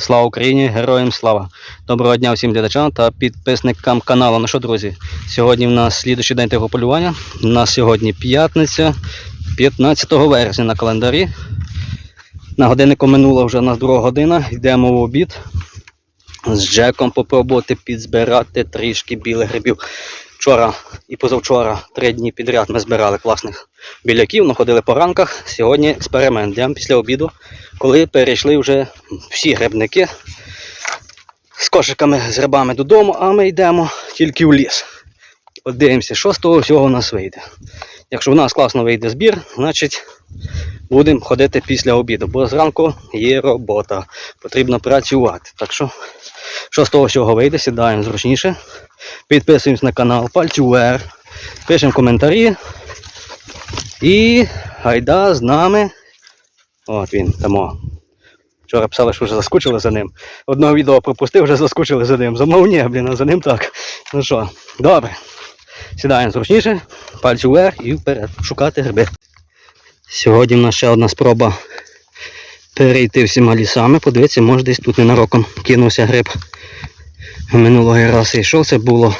Слава Україні! Героям слава! Доброго дня всім глядачам та підписникам каналу. Ну що, друзі, сьогодні в нас слідуючий день того полювання. У нас сьогодні п'ятниця, 15 вересня на календарі. На годиннику минула вже у нас друга година. Йдемо в обід. З Джеком попробувати підзбирати трішки білих грибів. Вчора і позавчора три дні підряд ми збирали класних біляків, ну, ходили по ранках. Сьогодні експеримент. Йдемо після обіду, коли перейшли вже всі грибники з кошиками з грибами додому, а ми йдемо тільки в ліс. От дивимося, що з того всього у нас вийде. Якщо в нас класно вийде збір, значить будемо ходити після обіду, бо зранку є робота, потрібно працювати. Так що, що з того всього вийде, сідаємо зручніше, підписуємось на канал, пальці вверх, пишемо коментарі. І гайда з нами. От він там. Вчора писали, що вже заскучили за ним. Одного відео пропустив, вже заскучили за ним. За мною ні, блін, а за ним так. Ну що, добре. Сідаємо зручніше, пальці вверх і вперед. Шукати гриби. Сьогодні в нас ще одна спроба перейти всіма лісами. Подивитися, може десь тут ненароком кинувся гриб. Минулого разу йшов, це було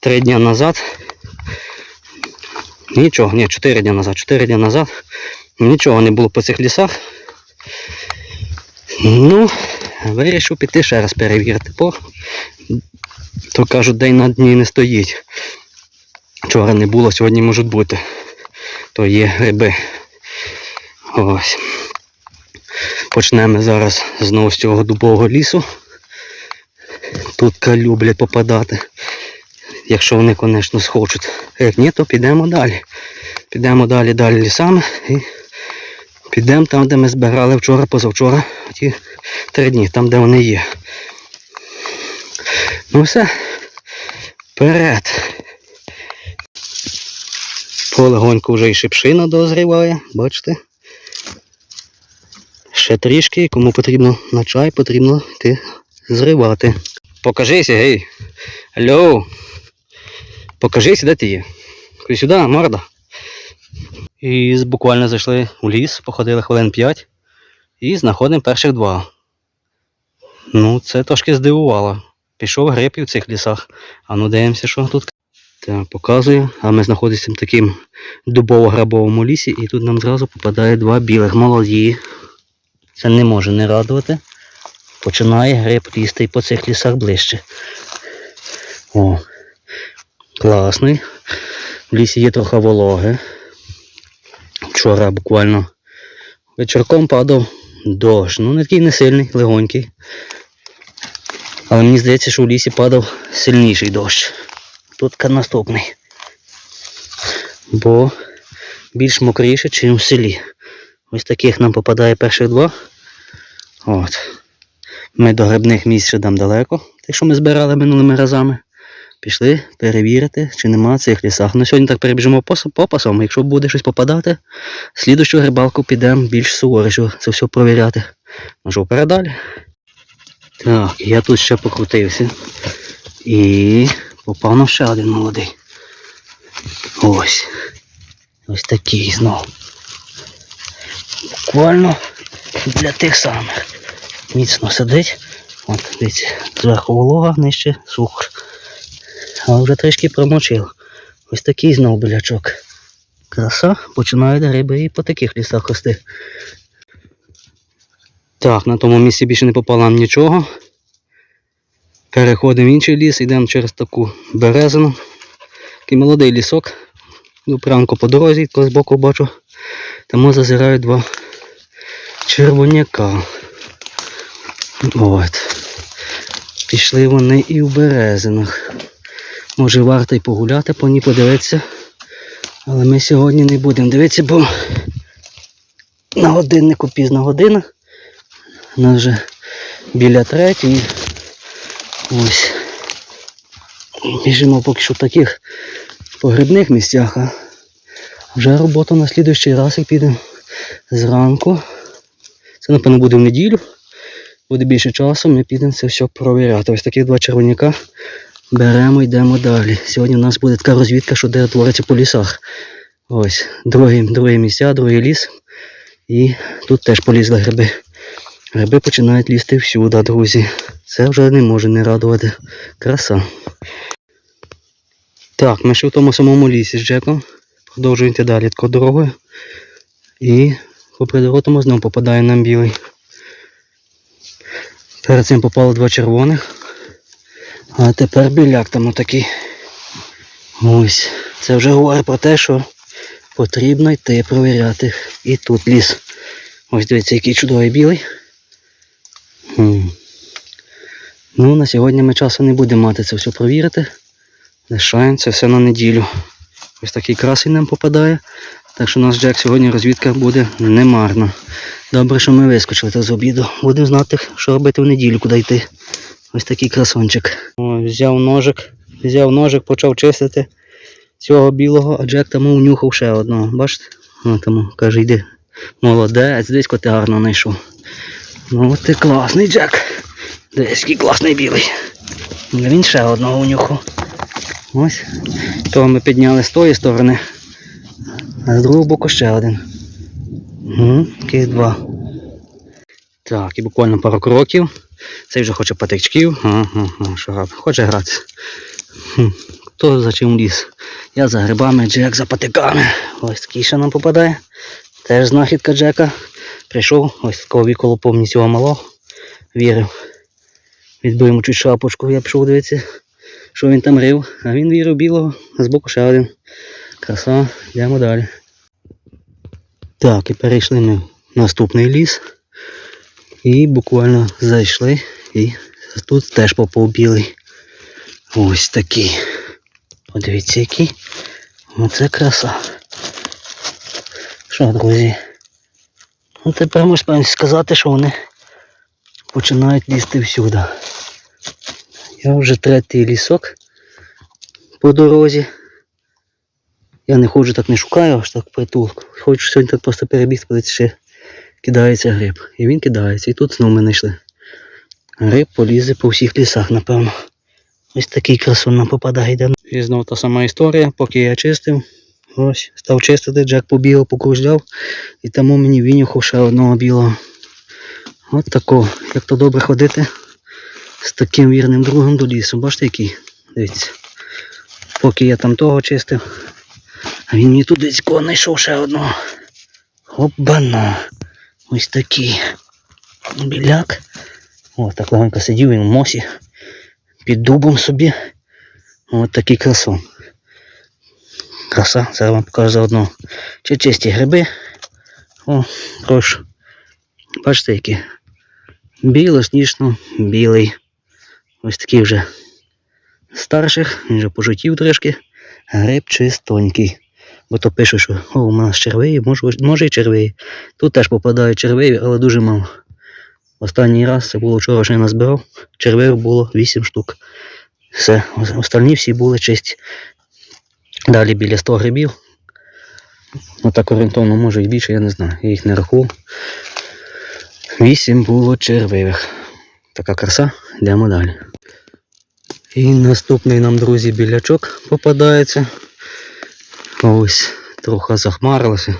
три дні назад. Нічого, ні, 4 дні назад. 4 дні назад. Нічого не було по цих лісах. Ну, вирішив піти ще раз перевірити. Бо, то кажуть, день на дні не стоїть. Вчора не було, сьогодні можуть бути. То є гриби. Ось. Почнемо зараз знову з цього дубового лісу. Тут люблять попадати. Якщо вони, звісно, схочуть. Як ні, то підемо далі. Підемо далі, далі лісами і підемо там, де ми збирали вчора, позавчора, ті три дні, там, де вони є. Ну все. Вперед. Полегоньку вже і шипшина дозріває, бачите? Ще трішки, кому потрібно на чай, потрібно йти зривати. Покажися, гей. Алло. Покажися, де ти є. Сюди, морда. І буквально зайшли у ліс, походили хвилин 5 і знаходимо перших два. Ну, це трошки здивувало. Пішов гриб і в цих лісах. А ну дивимося, що тут. Так, показую. А ми знаходимося в такому дубово-грабовому лісі, і тут нам зразу попадає два білих молоді. Це не може не радувати. Починає гриб лізти і по цих лісах ближче. О, класний. В лісі є трохи вологи. Вчора буквально вечірком падав дощ. Ну, не такий не сильний, легонький. Але мені здається, що в лісі падав сильніший дощ. Тут наступний. Бо більш мокріше, ніж в селі. Ось таких нам попадає перших два. От. Ми до грибних місць ще там далеко, тих, що ми збирали минулими разами. Пішли перевірити, чи нема цих лісах. Ну сьогодні так перебіжимо по, по. Якщо буде щось попадати, слідущу рибалку підемо більш суворіше це все провіряти. Може вперед далі. Так, я тут ще покрутився. І попав на ще один молодий. Ось. Ось такий знову. Буквально для тих самих. Міцно сидить. От, дивіться, зверху волога, нижче сухо. Але вже трішки промочив. Ось такий знов білячок. Краса, починають риби і по таких лісах рости. Так, на тому місці більше не попало нам нічого. Переходимо в інший ліс, йдемо через таку березину. Такий молодий лісок. Йду прямко по дорозі, з боку бачу. Тому зазирають два червоняка. От. Пішли вони і в березинах. Може варто й погуляти по ній, подивитися. Але ми сьогодні не будемо дивитися, бо на годиннику пізна година. У нас вже біля третьої. Ось. Біжимо поки що в таких погребних місцях, а вже робота на слідуючий раз і підемо зранку. Це, напевно, буде в неділю. Буде більше часу, ми підемо це все провіряти. Ось таких два червоняка беремо йдемо далі. Сьогодні у нас буде така розвідка, що де твориться по лісах. Ось, другі, другі місця, другий ліс. І тут теж полізли гриби. Гриби починають лізти всюди, друзі. Це вже не може не радувати. Краса. Так, ми ще в тому самому лісі з Джеком. Продовжуємо йти далі такою дорогою. І по придоротому знову попадає нам білий. Перед цим попало два червоних. А тепер біляк там отакий. Ось. Це вже говорить про те, що потрібно йти провіряти. І тут ліс. Ось дивіться, який чудовий білий. Хм. Ну, на сьогодні ми часу не будемо мати це все провірити. Лишаємо це все на неділю. Ось такий красень нам попадає. Так що у нас Джек сьогодні розвідка буде немарна. Добре, що ми вискочили з обіду. Будемо знати, що робити в неділю, куди йти. Ось такий красончик. О, взяв ножик, взяв ножик, почав чистити цього білого, а Джек тому внюхав ще одного. Бачите? О, тому каже, йди. Молодець, десь ти гарно знайшов. Ну от ти класний Джек. Десь який класний білий. Ну, Він ще одного унюхав. Ось. Того ми підняли з тої сторони. А з другого боку ще один. Угу, таких два. Так, і буквально пару кроків. Цей вже хоче патичків. Грати? Хоче гратися. Хто за чим ліс? Я за грибами, Джек за патиками. Ось такий ще нам попадає. Теж знахідка Джека. Прийшов, ось такого віколо повні цього малого. Вірив. Відбив чуть шапочку, я пішов дивитися, що він там рив. А він вірив білого, а збоку ще один. Краса, йдемо далі. Так, і перейшли ми в наступний ліс. І буквально зайшли. І тут теж попав білий. Ось такий. Подивіться який. Оце краса. Що, друзі? Ну тепер можна сказати, що вони починають лізти всюди. Я вже третій лісок по дорозі. Я не ходжу так не шукаю, аж так притулку. Хочу сьогодні так просто перебігти, подивитися, кидається гриб. І він кидається. І тут знову ми знайшли. Гриб полізе по всіх лісах, напевно. Ось такий красун нам попадає. Йдемо. І знову та сама історія, поки я чистив. Ось, став чистити, Джек побігав, покружляв. І тому мені винюхав ще одного білого. От такого. Як то добре ходити з таким вірним другом до лісу. Бачите який? Дивіться. Поки я там того чистив. А він мені тут десь знайшов ще одного. Обана. Ось такий. Біляк. О, так легенько сидів він в мосі. Під дубом собі. Ось такий красун. Краса, зараз вам покажу заодно. Чи чисті гриби. О, прошу. Бачите, які. Біло-сніжно, білий. Ось такий вже старших, він вже пожутів трошки. Гриб чистонький. Бо то пише, що о, у нас червиві, може, може і червиві. Тут теж попадають червиві, але дуже мало. Останній раз це було вчора, що я назбирав. Червивих було 8 штук. Все, остальні всі були чисті. Далі біля 100 грибів. Ну так орієнтовно може і більше, я не знаю. Я їх не рахував. Вісім було червивих. Така краса, йдемо далі. І наступний нам, друзі, білячок попадається. Ось, трохи захмарилося.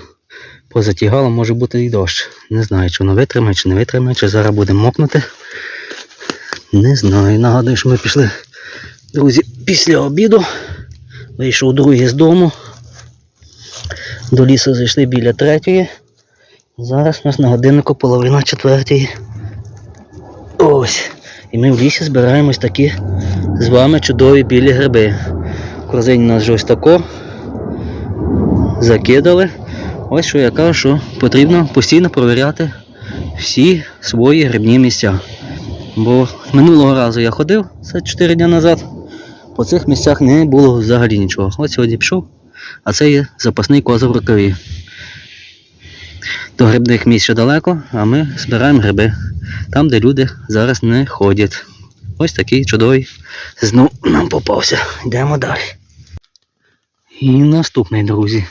Позатягало, може бути і дощ. Не знаю, чи воно витримає, чи не витримає, чи зараз буде мокнути. Не знаю. Нагадую, що ми пішли, друзі, після обіду. Вийшов другий з дому. До лісу зайшли біля третьої. Зараз у нас на годиннику половина четвертої. Ось. І ми в лісі збираємось такі з вами чудові білі гриби. Корзині у нас ось тако. Закидали. Ось що я кажу, що потрібно постійно провіряти всі свої грибні місця. Бо минулого разу я ходив, це 4 дні назад. По цих місцях не було взагалі нічого. От сьогодні пішов, а це є запасний козир в рукаві. До грибних місць ще далеко, а ми збираємо гриби там, де люди зараз не ходять. Ось такий чудовий знов нам попався. Йдемо далі. І наступний, друзі.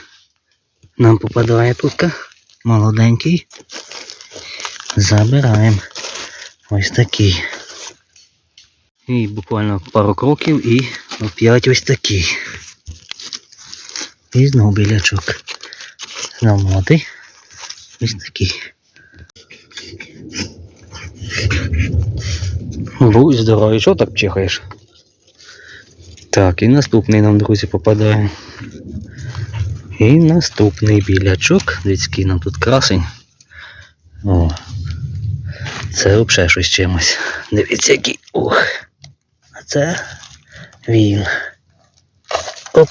Нам попадає тут молоденький. Забираємо. Ось такий. І буквально пару кроків і оп'ять ось такий. І знову білячок. Знову молодий. Ось такий. Будь здоровий, що так чихаєш? Так, і наступний нам, друзі, попадає. І наступний білячок. Дивіться, який нам тут красень. О. Це взагалі щось чимось. Дивіться, який. Ух. А це він. Оп.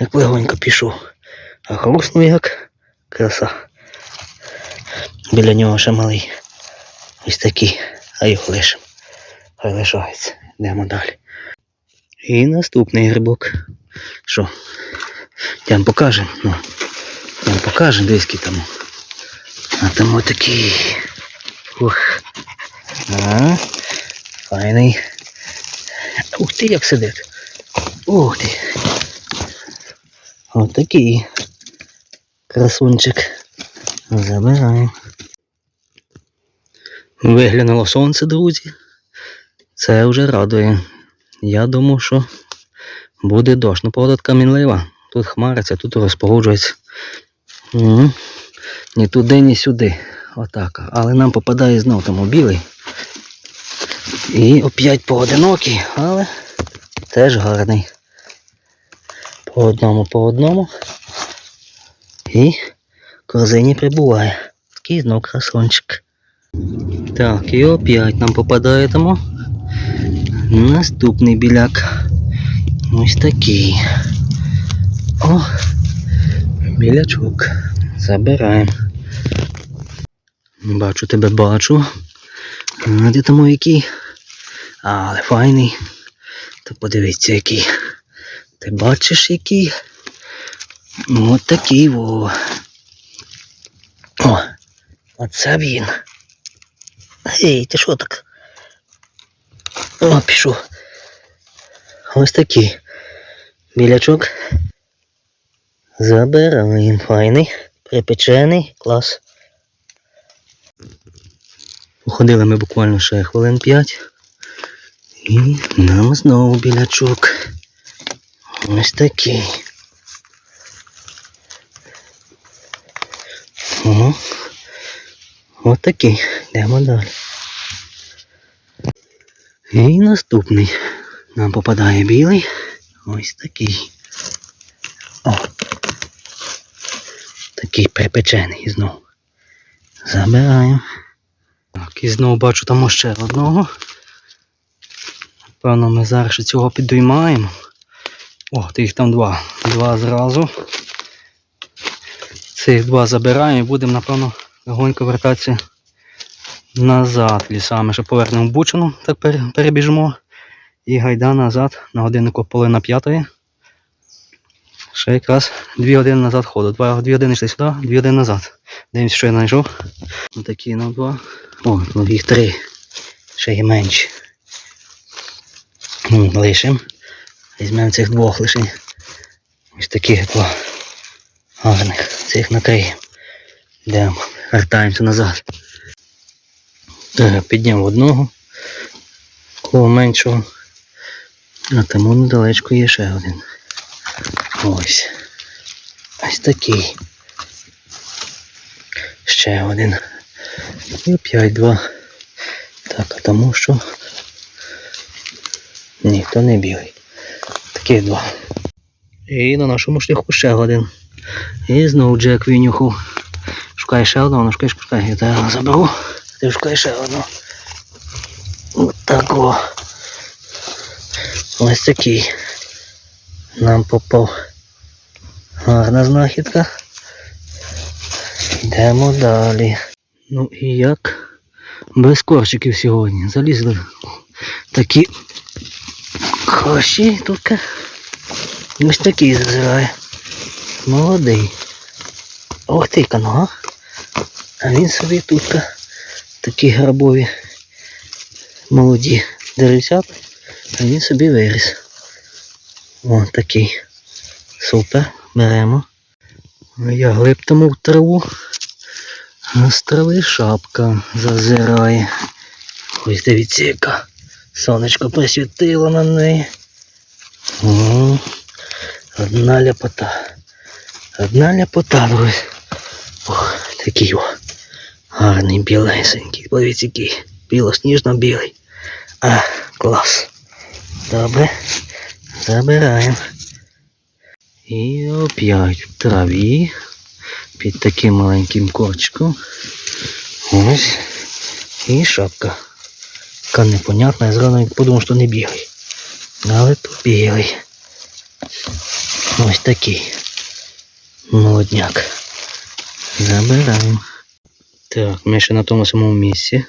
Як легонько пішов. А хрустнув як краса. Біля нього ще малий. Ось такий. А його лишимо. Хай лишається. Йдемо далі. І наступний грибок. Що? Я вам покажу. Ну, я вам покажу, там. А там отакий. Ух. А, файний. Ух ти, як сидить. Ух ти. Отакий. Красунчик. Забираємо. Виглянуло сонце, друзі. Це вже радує. Я думав, що буде дощ. Ну, погода така мінлива. Тут хмариться, тут розпогоджується. Угу. Ні туди, ні сюди. Отак. Але нам попадає знов тому білий. І опять поодинокий, але теж гарний. По одному, по одному. І корзині прибуває. Такий знов красончик. Так, і опять нам попадає тому. Наступний біляк. Ось такий. О, білячок. Забираємо. Бачу тебе, бачу. А де тому який? Але файний. То подивіться який. Ти бачиш який? От такий во. О, оце він. Ей, ти що так? О, пішов. Ось такий. Білячок. Забираємо. Файний. Припечений. Клас. Походили ми буквально ще хвилин 5. І нам знову білячок. Ось такий. Ого. Ось такий. Йдемо далі. І наступний. Нам попадає білий. Ось такий. О. Такий припечений знову. Забираємо. Так, і знову бачу там ще одного. Певно, ми зараз ще цього підіймаємо. О, ти їх там два. Два зразу. Цих два забираємо і будемо, напевно, легонько вертатися назад лісами, що повернемо Бучину, так пере- перебіжимо. І гайда назад на годиннику половина п'ятої. Ще якраз дві години назад ходу. Дві години йшли сюди, дві години назад. Дивимося, що я знайшов. Отакі на два. О, тут їх три. Ще й менші. М, Лишимо. Візьмемо цих двох лишень. Ось таких два гарних. Цих накриємо. Йдемо, вертаємося назад. Підняв одного. Кого меншого. А тому недалечко є ще один. Ось. Ось такий. Ще один. І опять два. Так, а тому що. Ні, то не білий. Такі два. І на нашому шляху ще один. І знову Джек винюхав. Шукає ще одного, шукай, шукай. Я тебе заберу. Ти шукай ще одного. От так о. Ось такий. Нам попав. Гарна знахідка. Йдемо далі. Ну і як? Без корчиків сьогодні. Залізли такі хороші тут. Ось такий зазирає. Молодий. Ох ти кано, а? А він собі тут такі грабові молоді деревцята, а він собі виріс. О, такий. Супер, беремо. Я глиптому в траву. З трави шапка зазирає. Ось дивіться, яка. Сонечко присвітило на неї. Одна ляпота. Одна ляпота, друзі. Ох, такий о. Гарний білесенький. Подивіться, який. білосніжно-білий. А, клас. Добре. Забираємо. І оп'ять в траві. Під таким маленьким корчиком. Ось. І шапка. Така непонятна, я зразу подумав, що не білий. Але то білий. Ось такий. Молодняк. Забираємо. Так, ми ще на тому самому місці.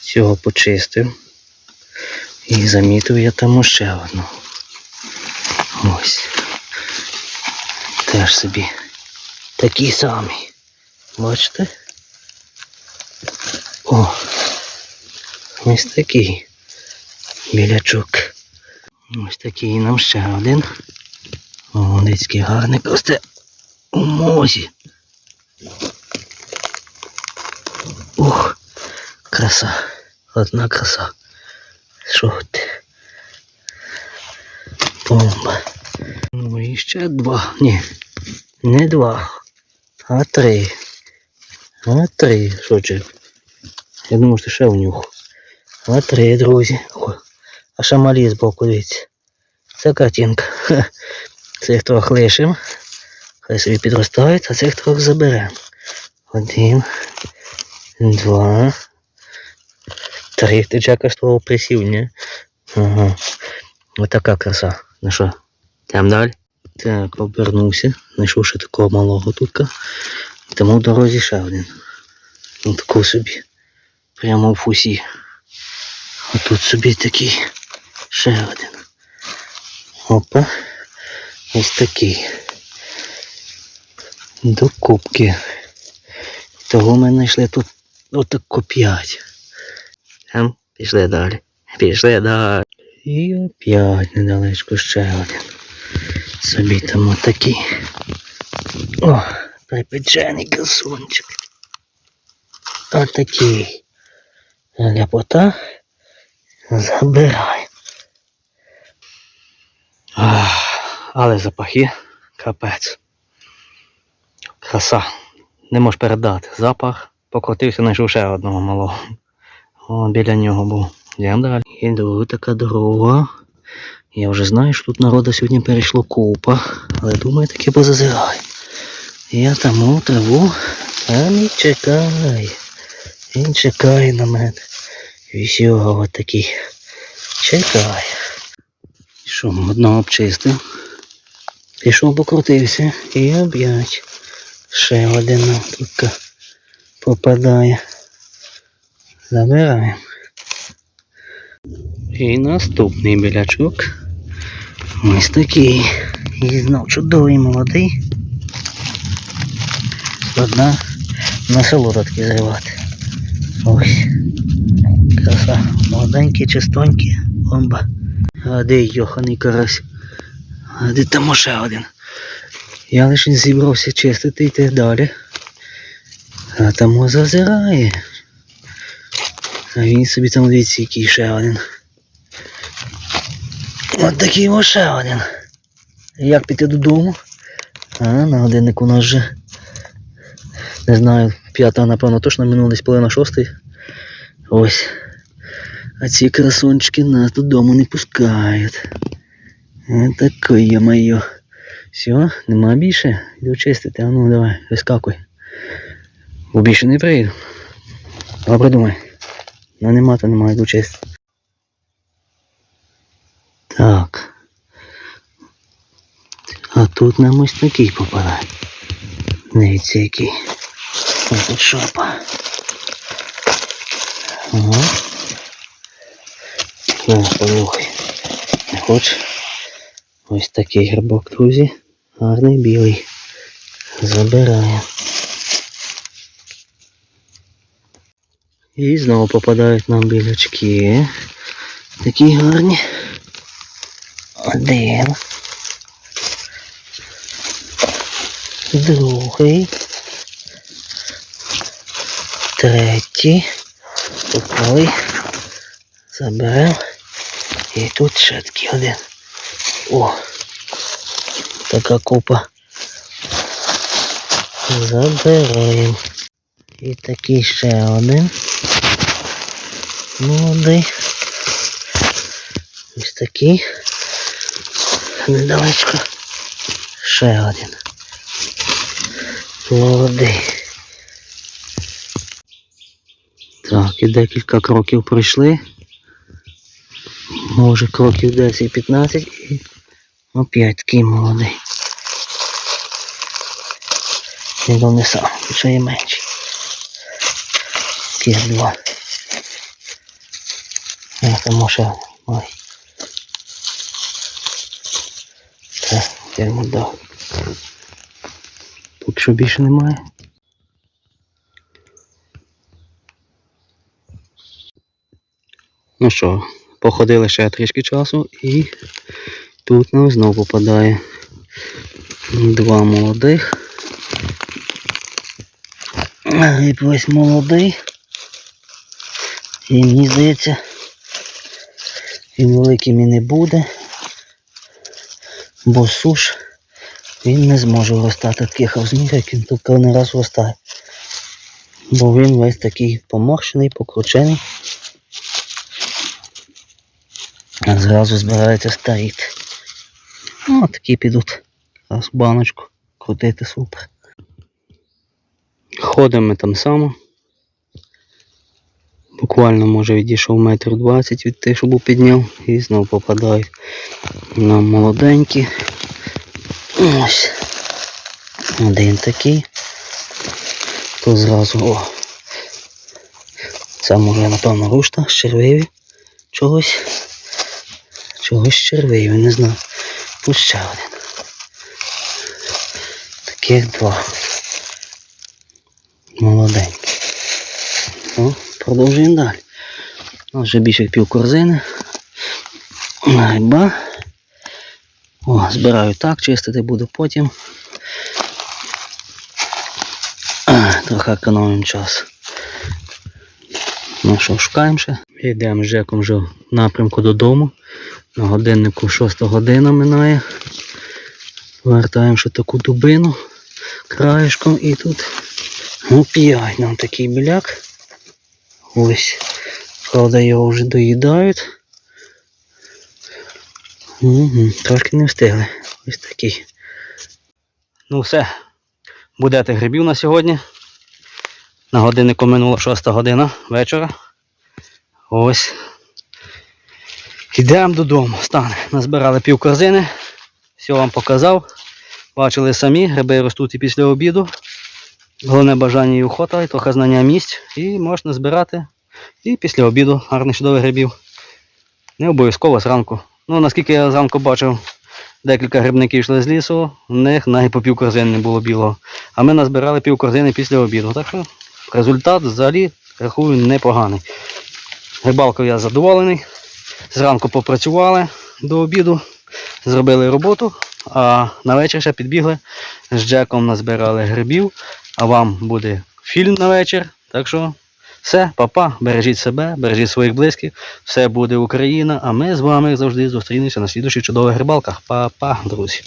Цього почистив. І замітив я там ще одну. Ось. Теж собі. Такий самий. Бачите? О. Ось такий. Білячок. Ось такий нам ще один. О, дицький гарний росте у мозі. Ух, краса. Одна краса. Що ти? Бомба. Ну і ще два. Ні. Не два. А три. А три. Що? Я думаю, що ще в нюх. А три, друзі. О, а ще малі збоку, дивіться. Це картинка. Цих трьох лишимо. Хай собі підростають, а цих трьох заберемо. Один, два, три. Ти чекаєш твого присів, ні? Ага. Отака краса. Ну що, там далі? Так, обернувся. Знайшов ще такого малого тутка. Тому в дорозі ще один. Ну таку собі. Прямо в фусі. А тут собі такий ще один. Опа. Ось такий. До кубки. Того ми знайшли тут отако п'ять. Ем, пішли далі. Пішли далі. І оп'ять недалечко ще один. Собі там отакий. О, припечений красунчик. Отакий. Ляпота. Забирай. Але запахи капець. Краса. Не можеш передати. Запах. Покрутився, знайшов ще одного малого. О, біля нього був. Йдемо далі. Іду така дорога. Я вже знаю, що тут народу сьогодні перейшло купа, але думаю, таки позазираю. Я там у траву, а він чекає. Він чекає на мене. Вісього такий. Чекає. Що, одного обчистив. Пішов покрутився і об'ять. Ще один нам тут попадає. Забираємо. І наступний білячок. Ось такий. І знов чудовий молодий. Одна насолода таки зривати. Ось. Краса. Молоденький, чистонький. Бомба. А де йоханий карась? А де там ще один? Я лише зібрався чистити йти далі. А там зазирає. А він собі там дивіться, який ще один. От такий ще один. Як піти додому? А, на годиннику у нас вже. Не знаю, п'ята, напевно, точно минула десь половина шостої. Ось. А ці красунчики нас додому не пускають. Ось такий я моє. Все, нема більше. Йду чистити. А ну давай, вискакуй. Бо більше не прийду. Добре думай. Ну нема, то нема, йду чистити. Так. А тут нам ось такий попадає. Дивіться який. Ось тут шопа. Ага. На. Не хочеш? Ось такий грибок, друзі. Гарний білий. Забираю. І знову попадають нам білячки. Такі гарні. Один. Другий. Третій. Попали. Заберемо. І тут ще такий один. О! Така купа. Забираємо. І такий ще один. Молодий. Ось такий. Недалечко. Ще один. Молодий. Так, і декілька кроків пройшли. Може кроків 10-15 і опять такий молодий. Його не сам, ще є менший. Таких два. А, там ой. Йдемо далі. Тут що більше немає. Ну що, походили ще трішки часу і тут нам знову попадає два молодих. Гриб ось молодий. І мені здається, він великим і не буде, бо суш він не зможе виростати таких розмірів, як він тут певний раз виростає. Бо він весь такий поморщений, покручений. Зразу збирається старіти. Ну, от такі підуть. Зараз в баночку крутити супер. Ходимо там само. Буквально може відійшов метр двадцять від тих, що був підняв, і знову попадають на молоденькі. Ось. Один такий. То зразу о. Це може напевно рушта з червиві чогось. Чогось червиві, не знаю. Тут ще один. Таких два. Молоденькі. О, продовжуємо далі. У вже більше пів корзини. Гайба. О, збираю так, чистити буду потім. Трохи економимо час. Ну що, шукаємо ще. Йдемо з Жеком вже в напрямку додому. На годиннику 6 година минає. Вертаємо ще таку дубину краєшком і тут оп'ять нам такий біляк. Ось. Правда, його вже доїдають. Угу, трошки не встигли. Ось такий. Ну все. Будете грибів на сьогодні. На годиннику минула 6 година вечора. Ось. Йдемо додому. Стане. Назбирали пів корзини. Все вам показав. Бачили самі, гриби ростуть і після обіду. Головне бажання і охота, і трохи знання місць. І можна збирати. І після обіду гарних чудових грибів. Не обов'язково зранку. Ну, наскільки я зранку бачив, декілька грибників йшли з лісу, в них навіть по пів корзини не було білого. А ми назбирали пів корзини після обіду. Так що результат взагалі рахую непоганий. Рибалкою я задоволений. Зранку попрацювали до обіду, зробили роботу, а на вечір ще підбігли з Джеком назбирали грибів, а вам буде фільм на вечір. Так що все, папа, бережіть себе, бережіть своїх близьких, все буде Україна, а ми з вами завжди зустрінемося на слідуючих чудових рибалках. Па-па, друзі.